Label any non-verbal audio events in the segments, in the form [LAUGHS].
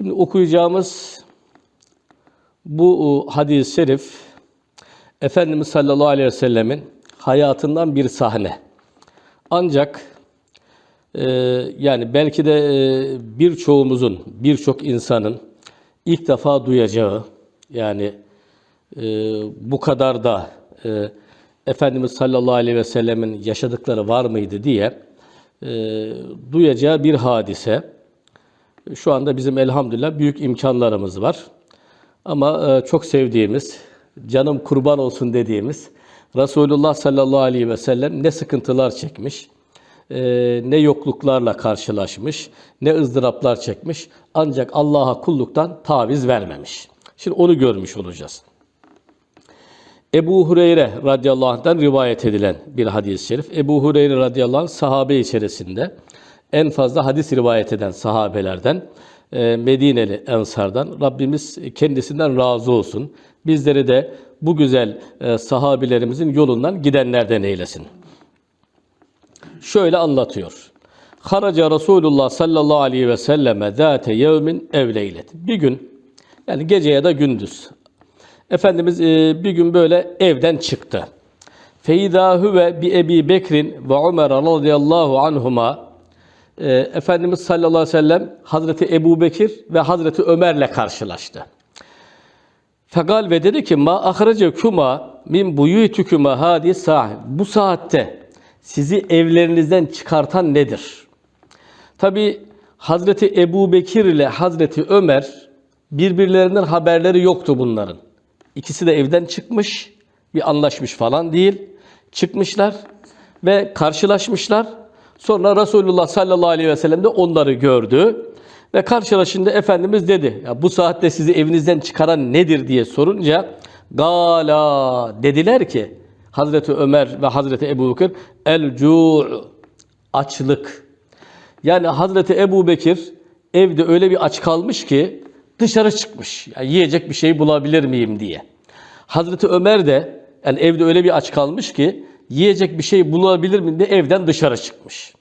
Şimdi okuyacağımız bu hadis-i şerif Efendimiz sallallahu aleyhi ve sellemin hayatından bir sahne. Ancak e, yani belki de e, birçoğumuzun, birçok insanın ilk defa duyacağı yani e, bu kadar da e, Efendimiz sallallahu aleyhi ve sellemin yaşadıkları var mıydı diye e, duyacağı bir hadise. Şu anda bizim elhamdülillah büyük imkanlarımız var. Ama e, çok sevdiğimiz, canım kurban olsun dediğimiz Resulullah sallallahu aleyhi ve sellem ne sıkıntılar çekmiş, e, ne yokluklarla karşılaşmış, ne ızdıraplar çekmiş. Ancak Allah'a kulluktan taviz vermemiş. Şimdi onu görmüş olacağız. Ebu Hureyre radıyallahu anh'tan rivayet edilen bir hadis-i şerif. Ebu Hureyre radıyallahu anh sahabe içerisinde en fazla hadis rivayet eden sahabelerden, e, Medineli Ensar'dan. Rabbimiz kendisinden razı olsun. Bizleri de bu güzel e, sahabilerimizin yolundan gidenlerden eylesin. Şöyle anlatıyor. Haraca Resulullah sallallahu aleyhi ve selleme zâte yevmin ev leylet. Bir gün, yani gece ya da gündüz. Efendimiz e, bir gün böyle evden çıktı. Feydâhu ve bi Ebi Bekrin ve Ömer radıyallahu anhuma e, Efendimiz sallallahu aleyhi ve sellem Hazreti Ebu Bekir ve Hazreti Ömer'le karşılaştı. Fegal ve dedi ki ma ahrece kuma min buyutukuma hadi sah. Bu saatte sizi evlerinizden çıkartan nedir? Tabi Hazreti Ebu Bekir ile Hazreti Ömer birbirlerinden haberleri yoktu bunların. İkisi de evden çıkmış, bir anlaşmış falan değil. Çıkmışlar ve karşılaşmışlar. Sonra Resulullah sallallahu aleyhi ve sellem de onları gördü. Ve karşılaşında Efendimiz dedi, ya bu saatte sizi evinizden çıkaran nedir diye sorunca, Gala dediler ki, Hazreti Ömer ve Hazreti Ebu Bekir, el açlık. Yani Hazreti Ebu Bekir evde öyle bir aç kalmış ki dışarı çıkmış. Yani yiyecek bir şey bulabilir miyim diye. Hazreti Ömer de yani evde öyle bir aç kalmış ki yiyecek bir şey bulabilir miyim diye evden dışarı çıkmış.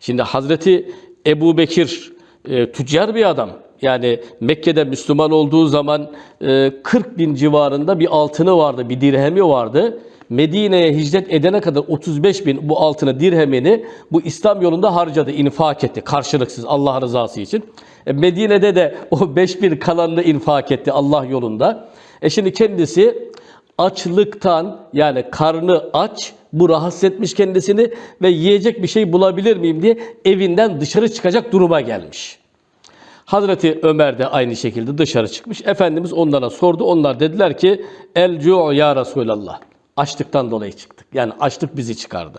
Şimdi Hazreti Ebu Bekir e, tüccar bir adam. Yani Mekke'de Müslüman olduğu zaman e, 40 bin civarında bir altını vardı, bir dirhemi vardı. Medine'ye hicret edene kadar 35 bin bu altını dirhemini bu İslam yolunda harcadı, infak etti karşılıksız Allah rızası için. E, Medine'de de o 5 bin kalanını infak etti Allah yolunda. E şimdi kendisi açlıktan yani karnı aç bu rahatsız etmiş kendisini ve yiyecek bir şey bulabilir miyim diye evinden dışarı çıkacak duruma gelmiş. Hazreti Ömer de aynı şekilde dışarı çıkmış. Efendimiz onlara sordu. Onlar dediler ki el cu'u ya Resulallah. Açlıktan dolayı çıktık. Yani açlık bizi çıkardı.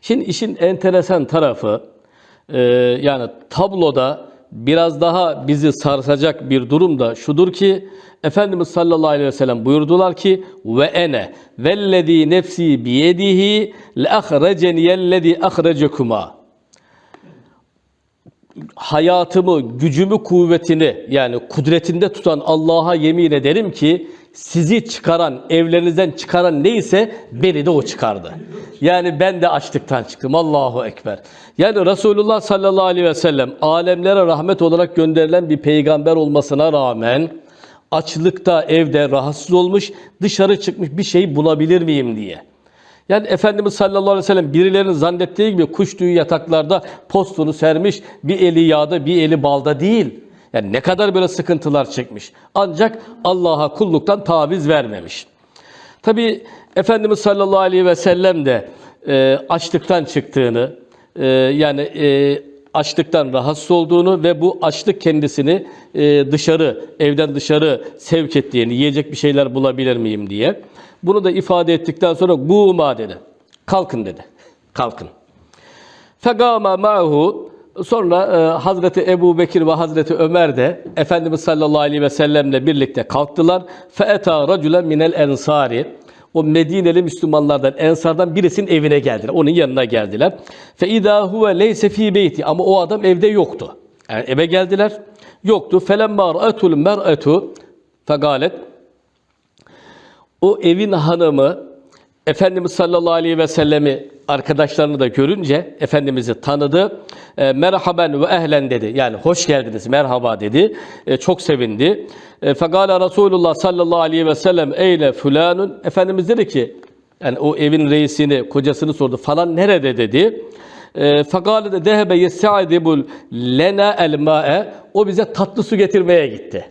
Şimdi işin enteresan tarafı e, yani tabloda biraz daha bizi sarsacak bir durum da şudur ki Efendimiz sallallahu aleyhi ve sellem buyurdular ki ve ene vellezî nefsi biyedihi le ahreceniyellezî ahrecekuma hayatımı, gücümü, kuvvetini yani kudretinde tutan Allah'a yemin ederim ki sizi çıkaran, evlerinizden çıkaran neyse beni de o çıkardı. Yani ben de açlıktan çıktım. Allahu Ekber. Yani Resulullah sallallahu aleyhi ve sellem alemlere rahmet olarak gönderilen bir peygamber olmasına rağmen açlıkta evde rahatsız olmuş, dışarı çıkmış bir şey bulabilir miyim diye. Yani Efendimiz sallallahu aleyhi ve sellem birilerinin zannettiği gibi kuş tüyü yataklarda postunu sermiş, bir eli yağda bir eli balda değil. Yani ne kadar böyle sıkıntılar çekmiş. Ancak Allah'a kulluktan taviz vermemiş. Tabi Efendimiz sallallahu aleyhi ve sellem de e, açlıktan çıktığını, e, yani e, açlıktan rahatsız olduğunu ve bu açlık kendisini e, dışarı, evden dışarı sevk ettiğini, yiyecek bir şeyler bulabilir miyim diye. Bunu da ifade ettikten sonra guma dedi. Kalkın dedi. Kalkın. Fegama ma'hu Sonra e, Hazreti Ebu Bekir ve Hazreti Ömer de Efendimiz sallallahu aleyhi ve sellemle birlikte kalktılar. Feeta raculen minel ensari. O Medineli Müslümanlardan, Ensardan birisinin evine geldiler. Onun yanına geldiler. Fe idâ huve leyse fî. Ama o adam evde yoktu. Yani eve geldiler. Yoktu. Felemma ra'etul mer'etu fegalet. O evin hanımı Efendimiz sallallahu aleyhi ve sellemi arkadaşlarını da görünce Efendimiz'i tanıdı. E, merhaben ve ehlen dedi. Yani hoş geldiniz, merhaba dedi. E, çok sevindi. E, Fekala Resulullah sallallahu aleyhi ve sellem eyle fulanun. Efendimiz dedi ki, yani o evin reisini, kocasını sordu. Falan nerede dedi. E, Fekale de dehebe yesta'idibul lena el ma'e. O bize tatlı su getirmeye gitti.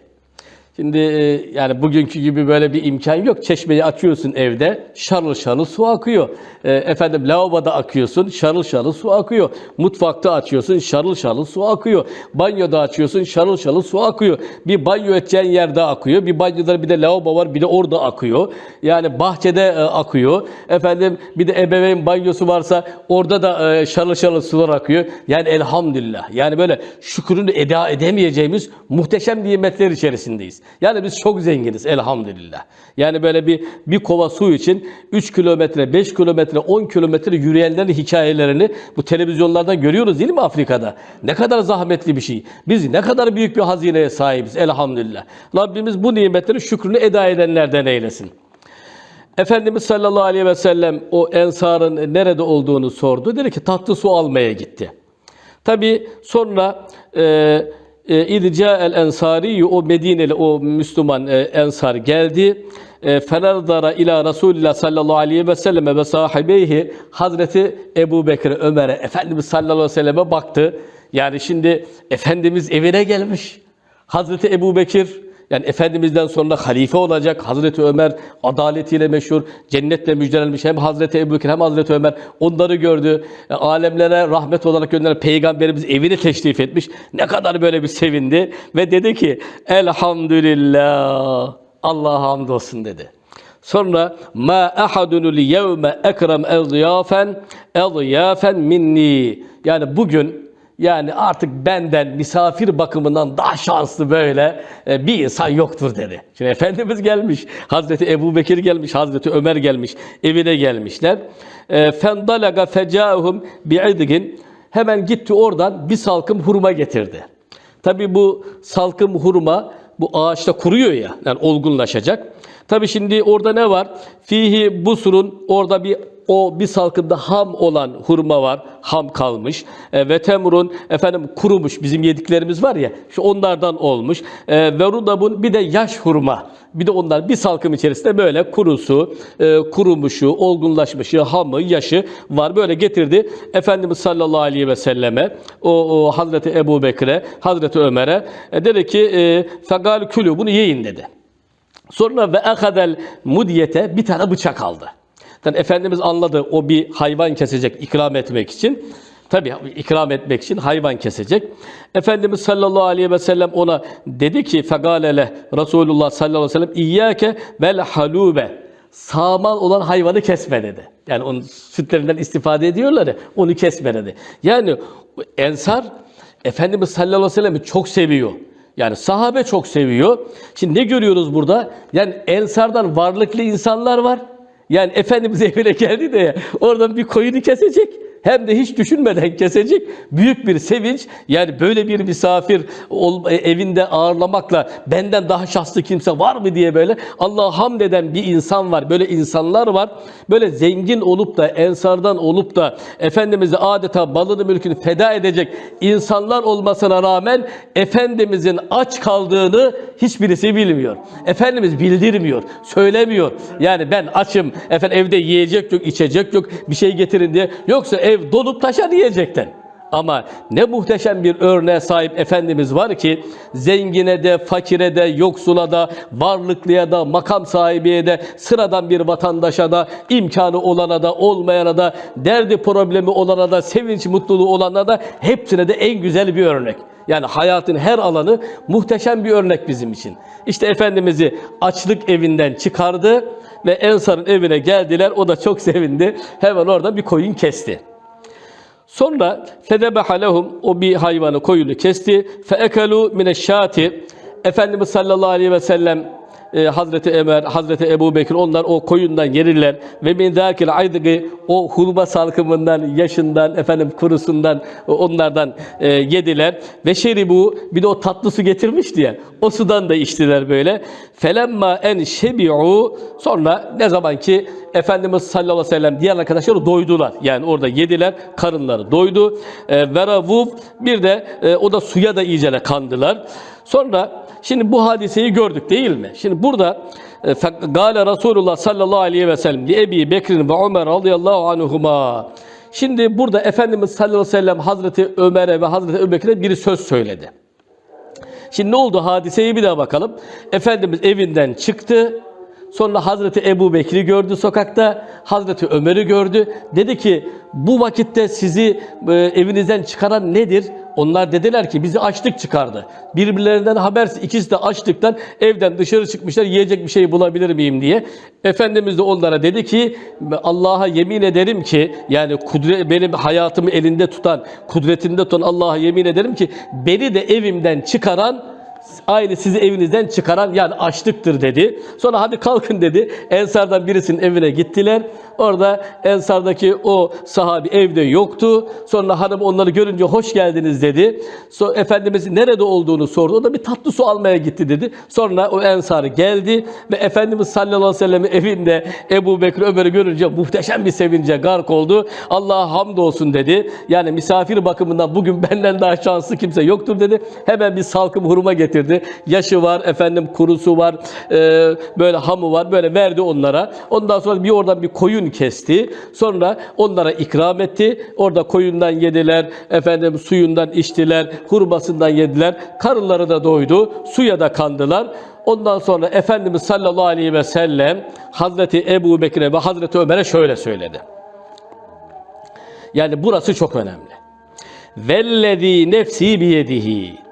Şimdi e, yani bugünkü gibi böyle bir imkan yok. Çeşmeyi açıyorsun evde, şarıl şarıl su akıyor. E, efendim lavaboda akıyorsun, şarıl şarıl su akıyor. Mutfakta açıyorsun, şarıl şarıl su akıyor. Banyoda açıyorsun, şarıl şarıl su akıyor. Bir banyo edeceğin yerde akıyor. Bir banyoda bir de lavabo var, bir de orada akıyor. Yani bahçede e, akıyor. Efendim bir de ebeveyn banyosu varsa orada da şarıl şarıl sular akıyor. Yani elhamdülillah. Yani böyle şükrünü eda edemeyeceğimiz muhteşem nimetler içerisindeyiz. Yani biz çok zenginiz elhamdülillah. Yani böyle bir bir kova su için 3 kilometre, 5 kilometre, 10 kilometre yürüyenlerin hikayelerini bu televizyonlardan görüyoruz değil mi Afrika'da? Ne kadar zahmetli bir şey. Biz ne kadar büyük bir hazineye sahibiz elhamdülillah. Rabbimiz bu nimetleri şükrünü eda edenlerden eylesin. Efendimiz sallallahu aleyhi ve sellem o ensarın nerede olduğunu sordu. Dedi ki tatlı su almaya gitti. Tabi sonra e, İdca el Ensari o Medineli o Müslüman e, ensar geldi. E, Fenardara ila Resulillah sallallahu aleyhi ve selleme ve sahibeyhi Hazreti Ebu Bekir Ömer'e Efendimiz sallallahu aleyhi ve selleme baktı. Yani şimdi Efendimiz evine gelmiş. Hazreti Ebu Bekir yani Efendimiz'den sonra halife olacak. Hazreti Ömer adaletiyle meşhur, cennetle müjdelenmiş. Hem Hazreti Ebu Bekir hem Hazreti Ömer onları gördü. E, alemlere rahmet olarak gönderen Peygamberimiz evini teşrif etmiş. Ne kadar böyle bir sevindi. Ve dedi ki Elhamdülillah. Allah'a hamdolsun dedi. Sonra ma ahadunul yevme ekrem ezyafen ezyafen minni. Yani bugün yani artık benden misafir bakımından daha şanslı böyle e, bir insan yoktur dedi. Şimdi Efendimiz gelmiş, Hazreti Ebu Bekir gelmiş, Hazreti Ömer gelmiş, evine gelmişler. E, Fendalaga fecahum bi'idgin hemen gitti oradan bir salkım hurma getirdi. Tabi bu salkım hurma bu ağaçta kuruyor ya, yani olgunlaşacak. Tabi şimdi orada ne var? Fihi busurun orada bir o bir salkımda ham olan hurma var. Ham kalmış. E, ve temurun efendim kurumuş bizim yediklerimiz var ya. Şu onlardan olmuş. E, ve rudabun bir de yaş hurma. Bir de onlar bir salkım içerisinde böyle kurusu, e, kurumuşu, olgunlaşmışı, hamı, yaşı var. Böyle getirdi. Efendimiz sallallahu aleyhi ve selleme, o, o Hazreti Ebu Bekir'e, Hazreti Ömer'e e, dedi ki e, fegal külü bunu yiyin dedi. Sonra ve akadel mudiyete bir tane bıçak aldı. Yani Efendimiz anladı o bir hayvan kesecek ikram etmek için. Tabi ikram etmek için hayvan kesecek. Efendimiz sallallahu aleyhi ve sellem ona dedi ki fegalele Resulullah sallallahu aleyhi ve sellem İyyâke vel halube sağmal olan hayvanı kesme dedi. Yani onun sütlerinden istifade ediyorlar ya onu kesme dedi. Yani ensar Efendimiz sallallahu aleyhi ve sellem'i çok seviyor. Yani sahabe çok seviyor. Şimdi ne görüyoruz burada? Yani ensardan varlıklı insanlar var. Yani Efendimiz [LAUGHS] evine geldi de oradan bir koyunu kesecek. Hem de hiç düşünmeden kesecek. Büyük bir sevinç. Yani böyle bir misafir ol- evinde ağırlamakla benden daha şanslı kimse var mı diye böyle Allah'a hamd eden bir insan var. Böyle insanlar var. Böyle zengin olup da ensardan olup da Efendimiz'i adeta balını mülkünü feda edecek insanlar olmasına rağmen Efendimizin aç kaldığını hiçbirisi bilmiyor. Efendimiz bildirmiyor, söylemiyor. Yani ben açım, efendim evde yiyecek yok, içecek yok, bir şey getirin diye. Yoksa ev dolup taşar yiyecekten. Ama ne muhteşem bir örneğe sahip Efendimiz var ki zengine de, fakire de, yoksula da, varlıklıya da, makam sahibiye de, sıradan bir vatandaşa da, imkanı olana da, olmayana da, derdi problemi olana da, sevinç mutluluğu olana da hepsine de en güzel bir örnek. Yani hayatın her alanı muhteşem bir örnek bizim için. İşte Efendimiz'i açlık evinden çıkardı ve Ensar'ın evine geldiler. O da çok sevindi. Hemen orada bir koyun kesti. Sonra fedebeha lehum o bir hayvanı koyunu kesti. Feekelu mineşşati Efendimiz sallallahu aleyhi ve sellem e, Hazreti Ömer, Hazreti Ebu Bekir onlar o koyundan yerirler ve min zâkil aydıgı o hurma salkımından, yaşından, efendim kurusundan o- onlardan e, yediler ve şeribu bir de o tatlı su getirmişti ya o sudan da içtiler böyle. Felemma en şebi'u sonra ne zaman ki Efendimiz sallallahu aleyhi ve sellem diğer arkadaşları doydular. Yani orada yediler, karınları doydu. E, veravuv bir de e, o da suya da iyicene kandılar. Sonra şimdi bu hadiseyi gördük değil mi? Şimdi burada e, Gale Resulullah sallallahu aleyhi ve sellem li Ebi Bekir'in ve Ömer radıyallahu anhuma. Şimdi burada Efendimiz sallallahu aleyhi ve sellem Hazreti Ömer'e ve Hazreti Ebu Bekir'e bir söz söyledi. Şimdi ne oldu hadiseyi bir daha bakalım. Efendimiz evinden çıktı. Sonra Hazreti Ebu Bekir'i gördü sokakta. Hazreti Ömer'i gördü. Dedi ki bu vakitte sizi e, evinizden çıkaran nedir? Onlar dediler ki bizi açlık çıkardı. Birbirlerinden habersiz ikisi de açlıktan evden dışarı çıkmışlar yiyecek bir şey bulabilir miyim diye. Efendimiz de onlara dedi ki Allah'a yemin ederim ki yani kudret, benim hayatımı elinde tutan, kudretinde tutan Allah'a yemin ederim ki beni de evimden çıkaran Aynı sizi evinizden çıkaran yani açlıktır dedi. Sonra hadi kalkın dedi. Ensardan birisinin evine gittiler. Orada Ensar'daki o sahabi evde yoktu. Sonra hanım onları görünce hoş geldiniz dedi. So, Efendimiz nerede olduğunu sordu. O da bir tatlı su almaya gitti dedi. Sonra o Ensar geldi ve Efendimiz sallallahu aleyhi ve sellem'in evinde Ebu Bekir Ömer'i görünce muhteşem bir sevince gark oldu. Allah'a hamdolsun dedi. Yani misafir bakımından bugün benden daha şanslı kimse yoktur dedi. Hemen bir salkım hurma getirdi. Yaşı var, efendim kurusu var, e, böyle hamı var. Böyle verdi onlara. Ondan sonra bir oradan bir koyun kesti. Sonra onlara ikram etti. Orada koyundan yediler, efendim suyundan içtiler, hurmasından yediler. Karınları da doydu, suya da kandılar. Ondan sonra Efendimiz sallallahu aleyhi ve sellem Hazreti Ebu Bekir'e ve Hazreti Ömer'e şöyle söyledi. Yani burası çok önemli. Vellezî nefsi biyedihi.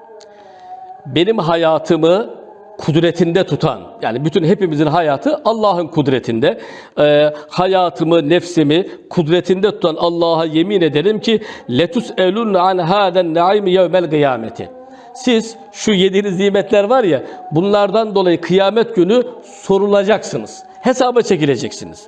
Benim hayatımı kudretinde tutan, yani bütün hepimizin hayatı Allah'ın kudretinde. Ee, hayatımı, nefsimi kudretinde tutan Allah'a yemin ederim ki letus elun an haden naim yevmel kıyameti. Siz şu yediğiniz nimetler var ya, bunlardan dolayı kıyamet günü sorulacaksınız. Hesaba çekileceksiniz.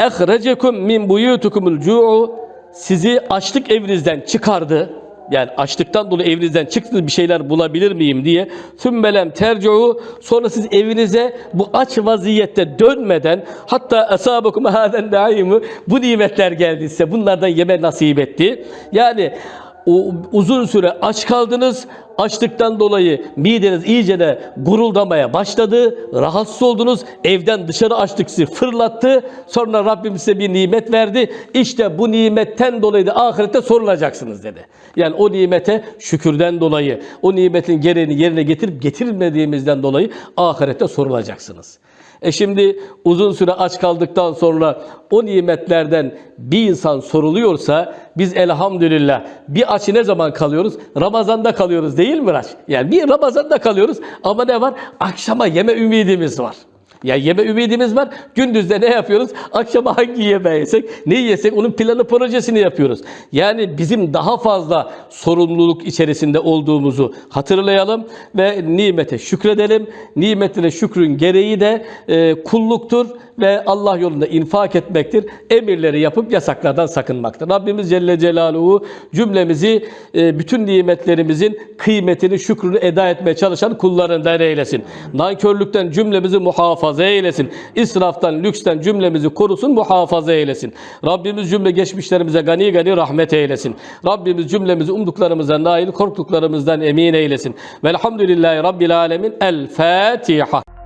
Ehrecekum min buyutukumul cu'u sizi açlık evinizden çıkardı. Yani açlıktan dolayı evinizden çıktınız bir şeyler bulabilir miyim diye. Sümbelem terci'u sonra siz evinize bu aç vaziyette dönmeden hatta esabekum haden daimı bu nimetler geldiyse bunlardan yeme nasip etti. Yani uzun süre aç kaldınız. Açlıktan dolayı mideniz iyice de guruldamaya başladı. Rahatsız oldunuz. Evden dışarı açlık sizi fırlattı. Sonra Rabbim size bir nimet verdi. İşte bu nimetten dolayı da ahirette sorulacaksınız dedi. Yani o nimete şükürden dolayı, o nimetin gereğini yerine getirip getirmediğimizden dolayı ahirette sorulacaksınız. E şimdi uzun süre aç kaldıktan sonra o nimetlerden bir insan soruluyorsa biz elhamdülillah bir açı ne zaman kalıyoruz? Ramazanda kalıyoruz değil mi Raş? Yani bir Ramazanda kalıyoruz ama ne var? Akşama yeme ümidimiz var. Ya yeme ümidimiz var. Gündüzde ne yapıyoruz? Akşama hangi yemeği yesek, ne yesek onun planı projesini yapıyoruz. Yani bizim daha fazla sorumluluk içerisinde olduğumuzu hatırlayalım ve nimete şükredelim. Nimetine şükrün gereği de e, kulluktur ve Allah yolunda infak etmektir. Emirleri yapıp yasaklardan sakınmaktır. Rabbimiz Celle Celaluhu cümlemizi e, bütün nimetlerimizin kıymetini, şükrünü eda etmeye çalışan kullarından eylesin. Nankörlükten cümlemizi muhafaza eylesin. İsraftan, lüksten cümlemizi korusun, muhafaza eylesin. Rabbimiz cümle geçmişlerimize gani gani rahmet eylesin. Rabbimiz cümlemizi umduklarımızdan nail, korktuklarımızdan emin eylesin. Velhamdülillahi Rabbil Alemin. El Fatiha.